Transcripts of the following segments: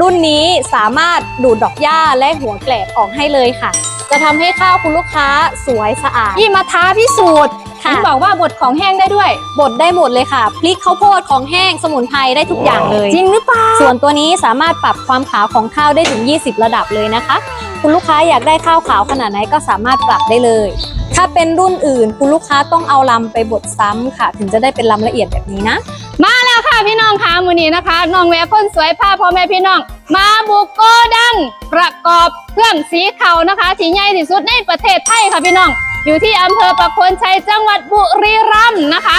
รุ่นนี้สามารถดูดดอกหญ้าและหัวแกลบออกให้เลยค่ะ จะทำให้ข้าวคุณลูกค้าสวยสะอาดพี่มาท้าพิสูจน์ค่ะ เห็นบอกว่าบดของแห้งได้ด้วย บดได้หมดเลยค่ะพริกข้าวโพดของแห้งสมุนไพรได้ทุกอย่างเลย จริงหรือเปล่า ส่วนตัวนี้สามารถปรับความขาวของข้าวได้ถึง 20 ระดับเลยนะคะ คุณลูกค้าอยากได้ข้าวขาวขนาดไหนก็สามารถปรับได้เลย ถ้าเป็นรุ่นอื่นคุณลูกค้าต้องเอาลำไปบดซ้ำค่ะ ถึงจะได้เป็นลำละเอียดแบบนี้นะ มาแล้วค่ะ พี่น้องคะมือนี้นะคะน้องแววคนสวยพาพ่อแม่พี่น้อง มาบุกโกดังประกอบเครื่องสีเขานะคะที่ใหญ่ที่สุดในประเทศไทยค่ะพี่น้อง อยู่ที่อำเภอประโคนชัยจังหวัดบุรีรัมย์นะคะ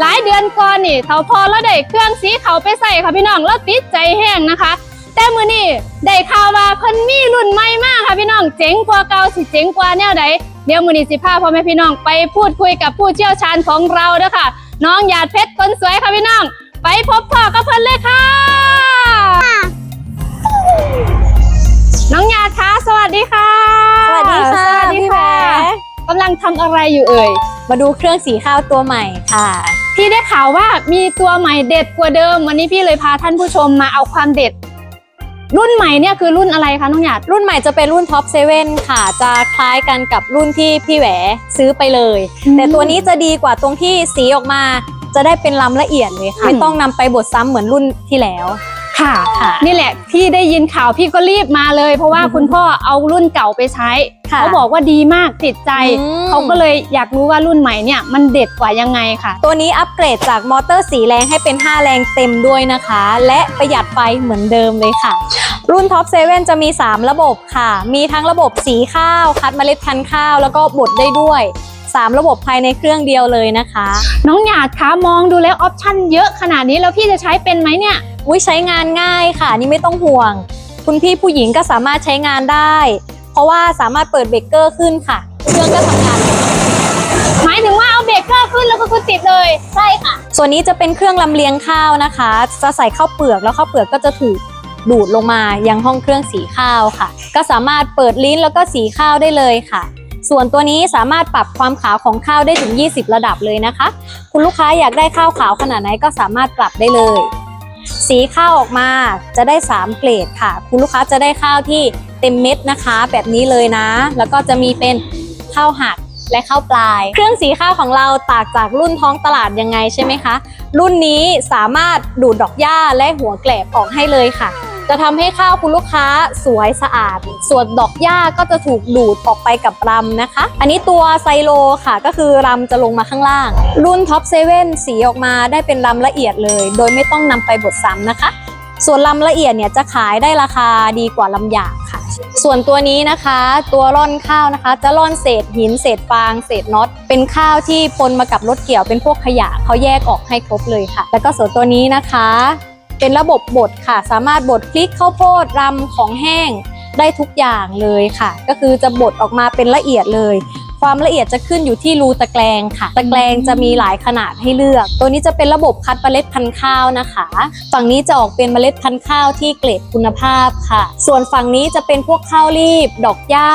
หลายเดือนก่อนนี่เท่าพอแล้วได้เครื่องสีเขาไปใส่ค่ะพี่น้องแล้วติดใจแห้งนะคะ แต่มือนี้ได้ข่าวว่าเพิ่นมีรุ่นใหม่มากค่ะพี่น้องเจ๋งกว่าเก่าสิเจ๋งกว่าแนวใดเดี๋ยวมือนี้สิพาพ่อแม่พี่น้องไปพูดคุยกับผู้เชี่ยวชาญของเราเด้อค่ะน้องหยาดเพชรคนสวยค่ะพี่น้อง ไปพบพ่อกับเพิ่นเลยค่ะ น้องหยาดคะสวัสดีค่ะ สวัสดีค่ะสวัสดีพี่แหวค่ะ กำลังทำอะไรอยู่เอ่ย มาดูเครื่องสีข้าวตัวใหม่ค่ะ พี่ได้ข่าวว่ามีตัวใหม่เด็ดกว่าเดิม วันนี้พี่เลยพาท่านผู้ชมมาเอาความเด็ด รุ่นใหม่เนี่ยคือรุ่นอะไรคะน้องหยาดรุ่นใหม่จะเป็นรุ่นท็อปเซเว่นค่ะ จะคล้ายกันกับรุ่นที่พี่แหวซื้อไปเลย แต่ตัวนี้จะดีกว่าตรงที่สีออกมา จะได้เป็นลำละเอียดเลยค่ะอืมไม่ต้องนำไปบดซ้ำเหมือนรุ่นที่แล้ว ค่ะ ค่ะ นี่แหละพี่ได้ยินข่าวพี่ก็รีบมาเลย เพราะว่าอือฮึคุณพ่อเอารุ่นเก่าไปใช้ ค่ะเขาบอกว่าดีมากติดใจ อืม เขาก็เลยอยากรู้ว่ารุ่นใหม่เนี่ยมันเด็ดกว่ายังไงค่ะ ตัวนี้อัปเกรดจากมอเตอร์สีแรงให้เป็น 5 แรงเต็มด้วยนะคะ และประหยัดไฟเหมือนเดิมเลยค่ะ รุ่นท็อปเซเว่นจะมี 3 ระบบค่ะ มีทั้งระบบสีข้าว คัดเมล็ดพันธุ์ข้าว แล้วก็บดได้ด้วย 3 ระบบภายในเครื่องเดียวเลยนะคะ น้องหยาดคะมองดูแล้วออปชั่นเยอะขนาดนี้แล้วพี่จะใช้เป็นไหมเนี่ยอุ้ยใช้งานง่ายค่ะ นี่ไม่ต้องห่วง คุณพี่ผู้หญิงก็สามารถใช้งานได้ เพราะว่าสามารถเปิดเบรกเกอร์ขึ้นค่ะ เครื่องก็ทำงานเลยหมายถึงว่าเอาเบรกเกอร์ขึ้นแล้วก็คือติดเลยใช่ค่ะ ส่วนนี้จะเป็นเครื่องลำเลียงข้าวนะคะ จะใส่ข้าวเปลือกแล้วข้าวเปลือกก็จะถูกดูดลงมายังห้องเครื่องสีข้าวค่ะ ก็สามารถเปิดลิ้นแล้วก็สีข้าวได้เลยค่ะ ส่วนตัวนี้สามารถปรับความขาวของข้าวได้ถึง 20 ระดับเลยนะคะ คุณลูกค้าอยากได้ข้าวขาวขนาดไหนก็สามารถปรับได้เลย สีข้าวออกมาจะได้ 3 เกรดค่ะ คุณลูกค้าจะได้ข้าวที่เต็มเม็ดนะคะ แบบนี้เลยนะ แล้วก็จะมีเป็นข้าวหักและข้าวปลาย เครื่องสีข้าวของเราตางจากรุ่นท้องตลาดยังไงใช่ไหมคะ รุ่นนี้สามารถดูดดอกหญ้าและหัวแกลบออกให้เลยค่ะ จะทำให้ข้าวคุณลูกค้าสวยสะอาด ส่วนดอกหญ้าก็จะถูกดูดออกไปกับรำนะคะ อันนี้ตัวไซโลค่ะก็คือรำจะลงมาข้างล่าง รุ่นท็อปเซเว่นสีออกมาได้เป็นรำละเอียดเลย โดยไม่ต้องนำไปบดซ้ำนะคะ ส่วนลำละเอียดเนี่ยจะขายได้ราคาดีกว่าลำหยาบค่ะ ส่วนตัวนี้นะคะ ตัวร่อนข้าวนะคะ จะร่อนเศษหินเศษฟางเศษน็อต เป็นข้าวที่ปนมากับรถเกี่ยวเป็นพวกขยะเขาแยกออกให้ครบเลยค่ะ แล้วก็ส่วนตัวนี้นะคะ เป็นระบบบดค่ะ สามารถบดพริกข้าวโพดรำของแห้งได้ทุกอย่างเลยค่ะ ก็คือจะบดออกมาเป็นละเอียดเลย ความละเอียดจะขึ้นอยู่ที่รูตะแกรงค่ะ ตะแกรงจะมีหลายขนาดให้เลือก ตัวนี้จะเป็นระบบคัดเมล็ดพันธุ์ข้าวนะคะ ฝั่งนี้จะออกเป็นเมล็ดพันธุ์ข้าวที่เกรดคุณภาพค่ะ ส่วนฝั่งนี้จะเป็นพวกข้าวรีบ ดอกหญ้า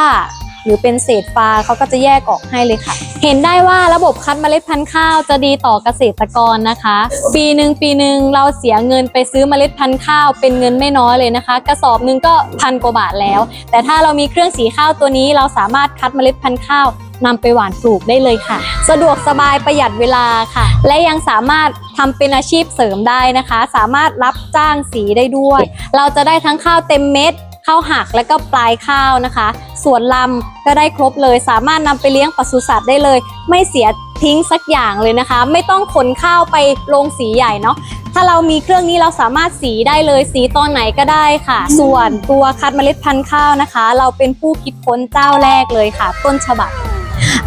หรือเป็นเศษฟาเขาก็จะแยกออกให้เลยค่ะ เห็นได้ว่าระบบคัดเมล็ดพันธุ์ข้าวจะดีต่อเกษตรกรนะคะ ปีหนึ่งปีหนึ่งเราเสียเงินไปซื้อเมล็ดพันธุ์ข้าวเป็นเงินไม่น้อยเลยนะคะ กระสอบหนึ่งก็พันกว่าบาทแล้ว แต่ถ้าเรามีเครื่องสีข้าวตัวนี้เราสามารถคัดเมล็ดพันธุ์ข้าวนำไปหว่านปลูกได้เลยค่ะ สะดวกสบายประหยัดเวลาค่ะ และยังสามารถทำเป็นอาชีพเสริมได้นะคะ สามารถรับจ้างสีได้ด้วย เราจะได้ทั้งข้าวเต็มเม็ดข้าวหักและก็ปลายข้าวนะคะ ส่วนลำก็ได้ครบเลย สามารถนำไปเลี้ยงปศุสัตว์ได้เลย ไม่เสียทิ้งสักอย่างเลยนะคะ ไม่ต้องขนข้าวไปลงสีใหญ่เนาะถ้าเรามีเครื่องนี้เราสามารถสีได้เลย สีตอนไหนก็ได้ค่ะ ส่วนตัวคัดเมล็ดพันธุ์ข้าวนะคะ เราเป็นผู้คิดค้นเจ้าแรกเลยค่ะ ต้นฉบับ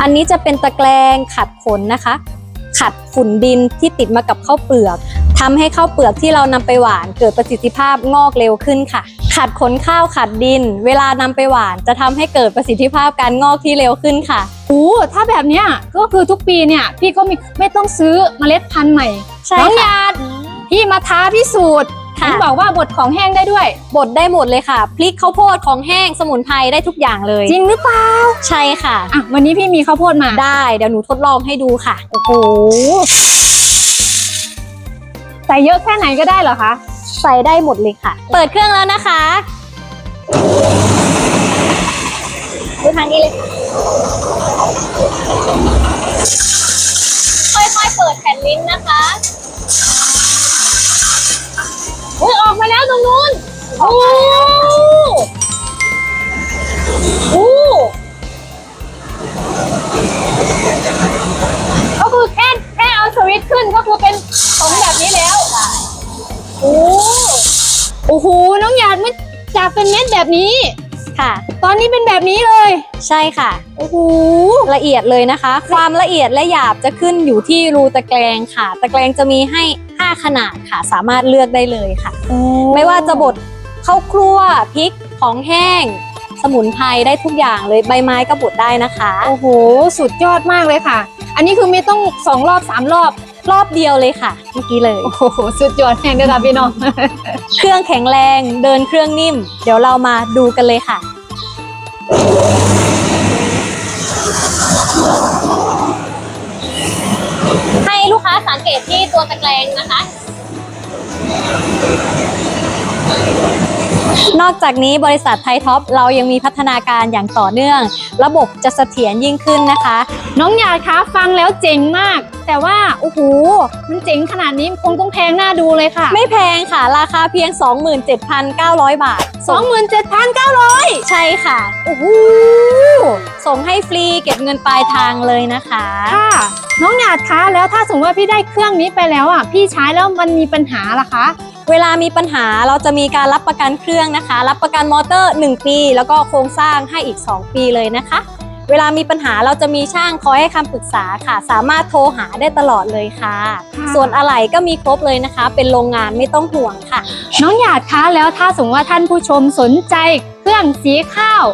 อันนี้จะเป็นตะแกรงขัดขนนะคะ ขัดฝุ่นดินที่ติดมากับข้าวเปลือกทำให้ข้าวเปลือกที่เรานำไปหวานเกิดประสิทธิภาพงอกเร็วขึ้นค่ะ ขัดขนข้าวขัดดิน เวลานำไปหวานจะทำให้เกิดประสิทธิภาพการงอกที่เร็วขึ้นค่ะโอ้ถ้าแบบเนี้ยก็คือทุกปีเนี่ยพี่ก็มีไม่ต้องซื้อเมล็ดพันธุ์ใหม่ใช่น้องหค่ะยาดพี่มาท้าพิสูจน์ค่ะเห็นบอกว่าบดของแห้งได้ด้วย บดได้หมดเลยค่ะ พริกข้าวโพดของแห้งสมุนไพรได้ทุกอย่างเลย จริงหรือเปล่า ใช่ค่ะอะ วันนี้พี่มีข้าวโพดมาได้ เดี๋ยวหนูทดลองให้ดูค่ะ โอ้โห ใส่เยอะแค่ไหนก็ได้เหรอคะ ใส่ได้หมดเลยค่ะ เปิดเครื่องแล้วนะคะดูทางนี้เลย โอ้โห น้องหยาดไม่จากเป็นเม็ดแบบนี้ ค่ะ ตอนนี้เป็นแบบนี้เลย ใช่ค่ะ โอ้โห ละเอียดเลยนะคะ ความละเอียดและหยาบจะขึ้นอยู่ที่รูตะแกรงค่ะ ตะแกรงจะมีให้ 5 ขนาดค่ะ สามารถเลือกได้เลยค่ะ ไม่ว่าจะบดข้าวครัวพริกของแห้ง สมุนไพรได้ทุกอย่างเลยใบไม้ก็บดได้นะคะ โอ้โห สุดยอดมากเลยค่ะ อันนี้คือไม่ต้องสองรอบสามรอบ รอบเดียวเลยค่ะ เมื่อกี้เลย โอ้โหสุดยอดแห่งเด้อค่ะพี่น้อง เครื่องแข็งแรงเดินเครื่องนิ่ม เดี๋ยวเรามาดูกันเลยค่ะ ให้ลูกค้าสังเกตที่ตัวตะแกรงนะคะ นอกจากนี้บริษัทไทยท็อปเรายังมีพัฒนาการอย่างต่อเนื่อง ระบบจะเสถียรยิ่งขึ้นนะคะ น้องหยาดคะฟังแล้วเจ๋งมาก แต่ว่าโอ้โหมันเจ๋งขนาดนี้คงต้องแพงหน้าดูเลยค่ะ ไม่แพงค่ะ ราคาเพียง 27,900 บาท 27,900 ใช่ค่ะโอ้โหส่งให้ฟรีเก็บเงินปลายทางเลยนะคะค่ะน้องหยาดคะแล้วถ้าสมมติว่าพี่ได้เครื่องนี้ไปแล้วอะพี่ใช้แล้วมันมีปัญหาล่ะคะ เวลามีปัญหาเราจะมีการรับประกันเครื่องนะคะ รับประกันมอเตอร์ 1 ปี แล้วก็โครงสร้างให้อีก 2 ปีเลยนะคะ เวลามีปัญหาเราจะมีช่างคอยให้คำปรึกษาค่ะ สามารถโทรหาได้ตลอดเลยค่ะค่ะ ส่วนอะไหล่ก็มีครบเลยนะคะ เป็นโรงงานไม่ต้องห่วงค่ะ น้องหยาดคะแล้วถ้าสมมติว่าท่านผู้ชมสนใจเครื่องสีข้าว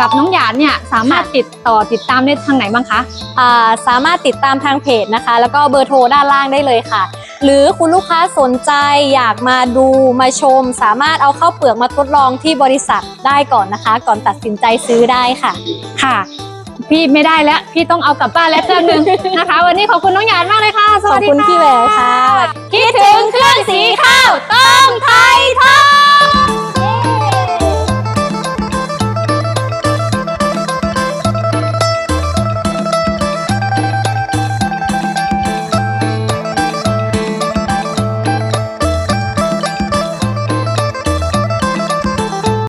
กับน้องหยาดเนี่ยสามารถติดต่อติดตามได้ทางไหนบ้างคะ อ่าสามารถติดตามทางเพจนะคะ แล้วก็เบอร์โทรด้านล่างได้เลยค่ะ หรือคุณลูกค้าสนใจอยากมาดูมาชม สามารถเอาเข้าวเปลือกมาทดลองที่บริษัทได้ก่อนนะคะ ก่อนตัดสินใจซื้อได้ค่ะ ค่ะ พี่ไม่ได้แล้ว พี่ต้องเอากลับบ้านแล้วเครื่องหนึงนะคะ วันนี้ขอบคุณน้องหยาดมากเลยค่ะสขอวับสดีคุณค่ะพี่แหววค่ะ คิดถึงเครื่องสีข้าวต้มไทยทอด